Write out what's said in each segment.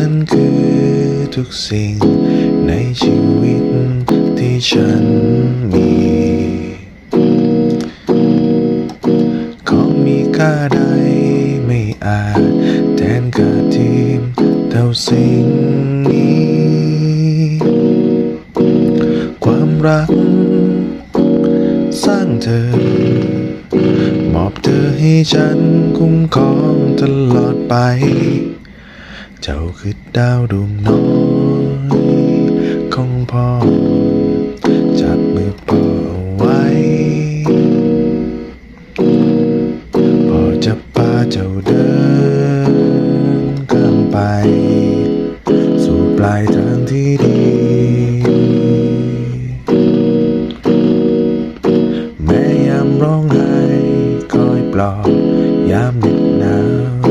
นั้นคือทุกสิ่งในชีวิตที่ฉันมี ของมีค่าใดไม่อาจแทนค่าทีมเท่าสิ่งนี้ ความรัก สร้างเธอ มอบเธอให้ฉันคุ้มครองตลอดไป เจ้าคือดาวดวงน้อยของพ่อ จับมือพ่อเอาไว้ พ่อจะพาเจ้าเดินข้ามไป สู่ปลายทางที่ดี แม้ยามร้องไห้คอยปลอบยามเหน็บหนาว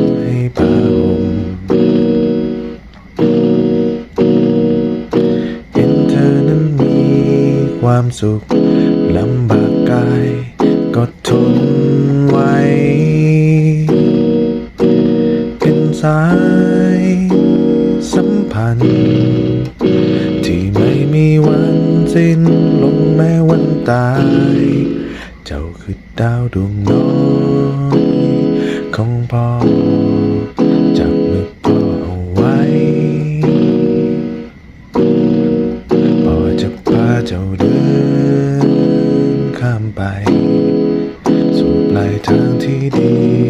ความสุขลำบากกายก็ทนไว้เป็นสายสัมพันธ์ ที่ไม่มีวันสิ้นลงแม้วันตาย เจ้าคือดาวดวงน้อยของพ่อ เจ้าเดินข้ามไป สู่ปลายทางที่ดี